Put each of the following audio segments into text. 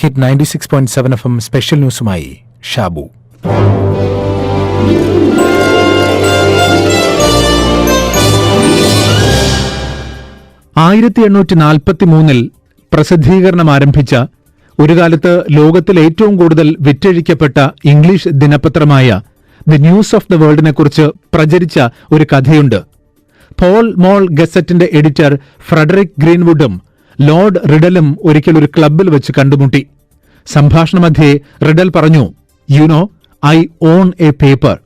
Hit ninety six point seven FM M special ന്യൂസുമായി ഷാബു. ആയിരത്തി എണ്ണൂറ്റി നാൽപ്പത്തി മൂന്നിൽ പ്രസിദ്ധീകരണം ആരംഭിച്ച ഒരു കാലത്ത് ലോകത്തിൽ ഏറ്റവും കൂടുതൽ വിറ്റഴിക്കപ്പെട്ട ഇംഗ്ലീഷ് ദിനപത്രമായ ദി ന്യൂസ് ഓഫ് ദ വേൾഡിനെക്കുറിച്ച് പ്രചരിച്ച ഒരു കഥയുണ്ട്. പോൾ മോൾ ഗസറ്റിന്റെ എഡിറ്റർ ഫ്രെഡറിക് ഗ്രീൻവുഡും ലോർഡ് റിഡലും ഒരിക്കൽ ഒരു ക്ലബിൽ വെച്ച് കണ്ടുമുട്ടി. സംഭാഷണമധ്യേ റിഡൽ പറഞ്ഞു you know I own a paper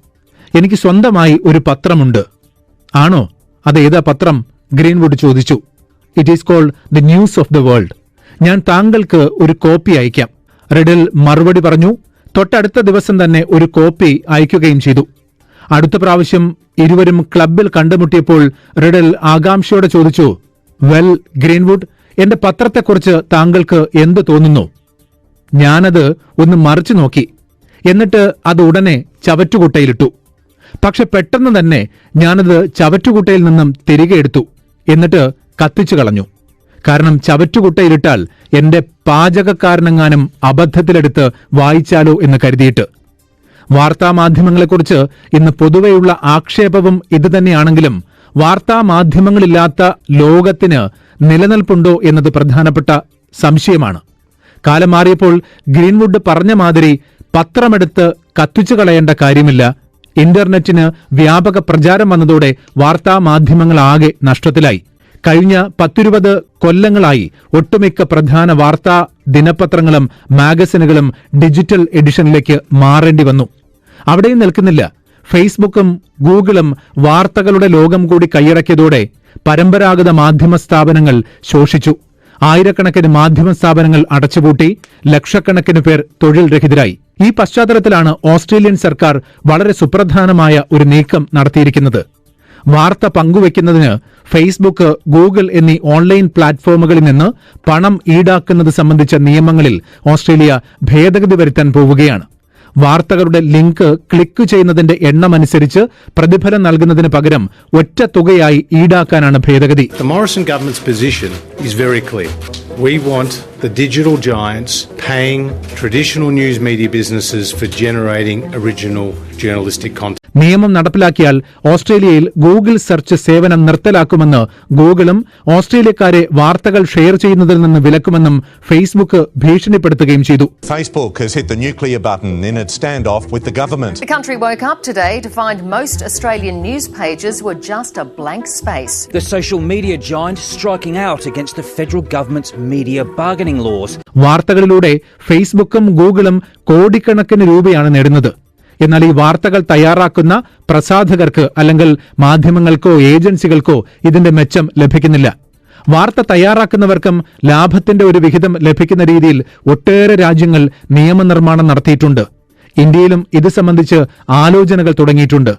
എനിക്ക് സ്വന്തമായി ഒരു പത്രമുണ്ട്. ആണോ? അതേതാ പത്രം? ഗ്രീൻവുഡ് ചോദിച്ചു. It is called the news of the world ഞാൻ താങ്കൾക്ക് ഒരു കോപ്പി അയക്കാം റിഡൽ മറുപടി പറഞ്ഞു തൊട്ടടുത്ത ദിവസം തന്നെ ഒരു കോപ്പി അയക്കുകയും ചെയ്തു. അടുത്ത പ്രാവശ്യം ഇരുവരും ക്ലബിൽ കണ്ടുമുട്ടിയപ്പോൾ റിഡൽ ആകാംക്ഷയോടെ ചോദിച്ചു വെൽ ഗ്രീൻവുഡ് എന്റെ പത്രത്തെക്കുറിച്ച് താങ്കൾക്ക് എന്ത് തോന്നുന്നു? ഞാനത് ഒന്ന് മറിച്ചു നോക്കി. എന്നിട്ട് അത് ഉടനെ ചവറ്റുകുട്ടയിലിട്ടു. പക്ഷെ പെട്ടെന്ന് തന്നെ ഞാനത് ചവറ്റുകുട്ടയിൽ നിന്നും തിരികെ എടുത്തു. എന്നിട്ട് കത്തിച്ചു കളഞ്ഞു. കാരണം ചവറ്റുകുട്ടയിലിട്ടാൽ എന്റെ പാചകക്കാരനെങ്ങാനും അബദ്ധത്തിലെടുത്ത് വായിച്ചാലോ എന്ന് കരുതിയിട്ട്. വാർത്താമാധ്യമങ്ങളെക്കുറിച്ച് ഇന്ന് പൊതുവെയുള്ള ആക്ഷേപവും ഇതുതന്നെയാണെങ്കിലും വാർത്താമാധ്യമങ്ങളില്ലാത്ത ലോകത്തിന് നിലനിൽപ്പുണ്ടോ എന്നത് പ്രധാനപ്പെട്ട സംശയമാണ്. കാലം മാറിയപ്പോൾ ഗ്രീൻവുഡ് പറഞ്ഞ മാതിരി പത്രമെടുത്ത് കത്തിച്ചു കളയേണ്ട കാര്യമില്ല. ഇന്റർനെറ്റിന് വ്യാപക പ്രചാരം വന്നതോടെ വാർത്താമാധ്യമങ്ങളാകെ നഷ്ടത്തിലായി. കഴിഞ്ഞ പത്തിരുപത് കൊല്ലങ്ങളായി ഒട്ടുമിക്ക പ്രധാന വാർത്താ ദിനപത്രങ്ങളും മാഗസിനുകളും ഡിജിറ്റൽ എഡിഷനിലേക്ക് മാറേണ്ടി വന്നു. അവിടെയും നിൽക്കുന്നില്ല. ഫേസ്ബുക്കും ഗൂഗിളും വാർത്തകളുടെ ലോകം കൂടി കൈയടക്കിയതോടെ പരമ്പരാഗത മാധ്യമ സ്ഥാപനങ്ങൾ ശോഷിച്ചു. ആയിരക്കണക്കിന് മാധ്യമ സ്ഥാപനങ്ങൾ അടച്ചുപൂട്ടി ലക്ഷക്കണക്കിന് പേർ തൊഴിൽ രഹിതരായി. ഈ പശ്ചാത്തലത്തിലാണ് ഓസ്ട്രേലിയൻ സർക്കാർ വളരെ സുപ്രധാനമായ ഒരു നീക്കം നടത്തിയിരിക്കുന്നത്. വാർത്ത പങ്കുവയ്ക്കുന്നതിന് ഫേസ്ബുക്ക് ഗൂഗിൾ എന്നീ ഓൺലൈൻ പ്ലാറ്റ്ഫോമുകളിൽ നിന്ന് പണം ഈടാക്കുന്നത് സംബന്ധിച്ച നിയമങ്ങളിൽ ഓസ്ട്രേലിയ ഭേദഗതി വരുത്താൻ പോവുകയാണ്. വാർത്തകളുടെ ലിങ്ക് ക്ലിക്ക് ചെയ്യുന്നതിന്റെ എണ്ണമനുസരിച്ച് പ്രതിഫലം നൽകുന്നതിന് പകരം ഒറ്റ തുകയായി ഈടാക്കാനാണ് ഭേദഗതി. We want the digital giants paying traditional news media businesses for generating original journalistic content. നിയമം നടപ്പിലാക്കിയാൽ ഓസ്ട്രേലിയയിൽ ഗൂഗിൾ സെർച്ച് സേവനം നിർത്തലാക്കുമെന്ന് ഗൂഗിളും ഓസ്ട്രേലിയക്കാരെ വാർത്തകൾ ഷെയർ ചെയ്യുന്നതിൽ നിന്ന് വിലക്കുമെന്നും ഫേസ്ബുക്ക് ഭീഷണിപ്പെടുത്തുകയും ചെയ്തു Facebook has hit the nuclear button in its standoff with the government. The country woke up today to find most Australian news pages were just a blank space. The social media giant striking out against the federal government's media bargaining laws. വാർത്തകളിലൂടെ ഫേസ്ബുക്കും ഗൂഗിളും കോടിക്കണക്കിന് രൂപയാണ് നേടുന്നത് എന്നാൽ ഈ വാർത്തകൾ തയ്യാറാക്കുന്ന പ്രസാധകർക്ക് അല്ലെങ്കിൽ മാധ്യമങ്ങൾക്കോ ഏജൻസികൾക്കോ ഇതിന്റെ മെച്ചം ലഭിക്കുന്നില്ല. വാർത്ത തയ്യാറാക്കുന്നവർക്കും ലാഭത്തിന്റെ ഒരു വിഹിതം ലഭിക്കുന്ന രീതിയിൽ ഒട്ടേറെ രാജ്യങ്ങൾ നിയമനിർമ്മാണം നടത്തിയിട്ടുണ്ട്. ഇന്ത്യയിലും ഇത് സംബന്ധിച്ച് ആലോചനകൾ തുടങ്ങിയിട്ടുണ്ട്.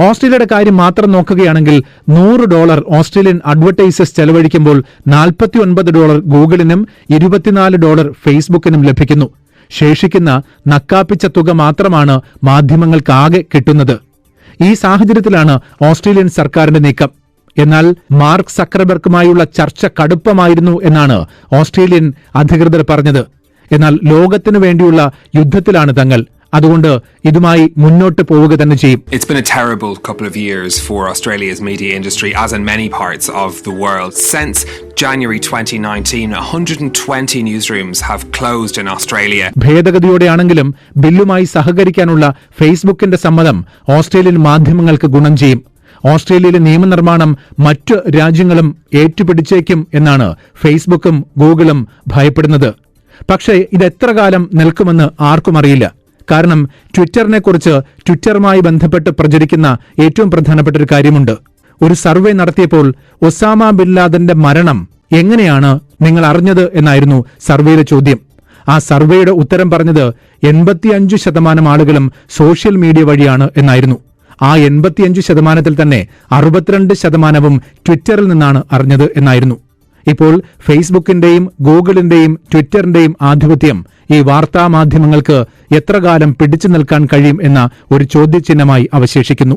ഓസ്ട്രേലിയയുടെ കാര്യം മാത്രം നോക്കുകയാണെങ്കിൽ നൂറ് ഡോളർ ഓസ്ട്രേലിയൻ അഡ്വർടൈസേഴ്സ് ചെലവഴിക്കുമ്പോൾ നാൽപ്പത്തിയൊൻപത് ഡോളർ ഗൂഗിളിനും ഇരുപത്തിനാല് ഡോളർ ഫേസ്ബുക്കിനും ലഭിക്കുന്നു. ശേഷിക്കുന്ന നക്കാപ്പിച്ച തുക മാത്രമാണ് മാധ്യമങ്ങൾക്കാകെ കിട്ടുന്നത്. ഈ സാഹചര്യത്തിലാണ് ഓസ്ട്രേലിയൻ സർക്കാരിന്റെ നീക്കം. എന്നാൽ മാർക്ക് സക്രബർക്കുമായുള്ള ചർച്ച കടുപ്പമായിരുന്നു എന്നാണ് ഓസ്ട്രേലിയൻ അധികൃതർ പറഞ്ഞത്. എന്നാൽ ലോകത്തിനു വേണ്ടിയുള്ള യുദ്ധത്തിലാണ് തങ്ങൾ. അതുകൊണ്ട് ഇതുമായി മുന്നോട്ട് പോവുക തന്നെ ചെയ്യും It's been a terrible couple of years for Australia's media industry, as in many parts of the world. Since January 2019, 120 newsrooms have closed in Australia. ഭേദഗതിയോടെയാണെങ്കിലും ബില്ലുമായി സഹകരിക്കാനുള്ള ഫേസ്ബുക്കിന്റെ സമ്മതം ഓസ്ട്രേലിയൻ മാധ്യമങ്ങൾക്ക് ഗുണം ചെയ്യും ഓസ്ട്രേലിയയിലെ നിയമനിർമ്മാണം മറ്റു രാജ്യങ്ങളും ഏറ്റുപിടിച്ചേക്കും എന്നാണ് ഫേസ്ബുക്കും ഗൂഗിളും ഭയപ്പെടുന്നത് പക്ഷേ ഇത് എത്ര കാലം നിൽക്കുമെന്ന് ആർക്കും അറിയില്ല കാരണം ട്വിറ്ററിനെ കുറിച്ച് ട്വിറ്ററുമായി ബന്ധപ്പെട്ട് പ്രചരിക്കുന്ന ഏറ്റവും പ്രധാനപ്പെട്ട ഒരു കാര്യമുണ്ട്. ഒരു സർവേ നടത്തിയപ്പോൾ ഒസാമ ബിൻ ലാദന്റെ മരണം എങ്ങനെയാണ് നിങ്ങൾ അറിഞ്ഞത് എന്നായിരുന്നു സർവേയിലെ ചോദ്യം. ആ സർവേയുടെ ഉത്തരം പറഞ്ഞത് എൺപത്തിയഞ്ചു ശതമാനം ആളുകളും സോഷ്യൽ മീഡിയ വഴിയാണ് എന്നായിരുന്നു. ആ എൺപത്തിയഞ്ചു ശതമാനത്തിൽ തന്നെ അറുപത്തിരണ്ട് ശതമാനവും ട്വിറ്ററിൽ നിന്നാണ് അറിഞ്ഞത് എന്നായിരുന്നു. ഇപ്പോൾ ഫേസ്ബുക്കിന്റെയും ഗൂഗിളിന്റെയും ട്വിറ്ററിന്റെയും ആധിപത്യം ഈ വാർത്താ മാധ്യമങ്ങൾക്ക് എത്രകാലം പിടിച്ചു നിൽക്കാൻ കഴിയും എന്ന ഒരു ചോദ്യചിഹ്നമായി അവശേഷിക്കുന്നു.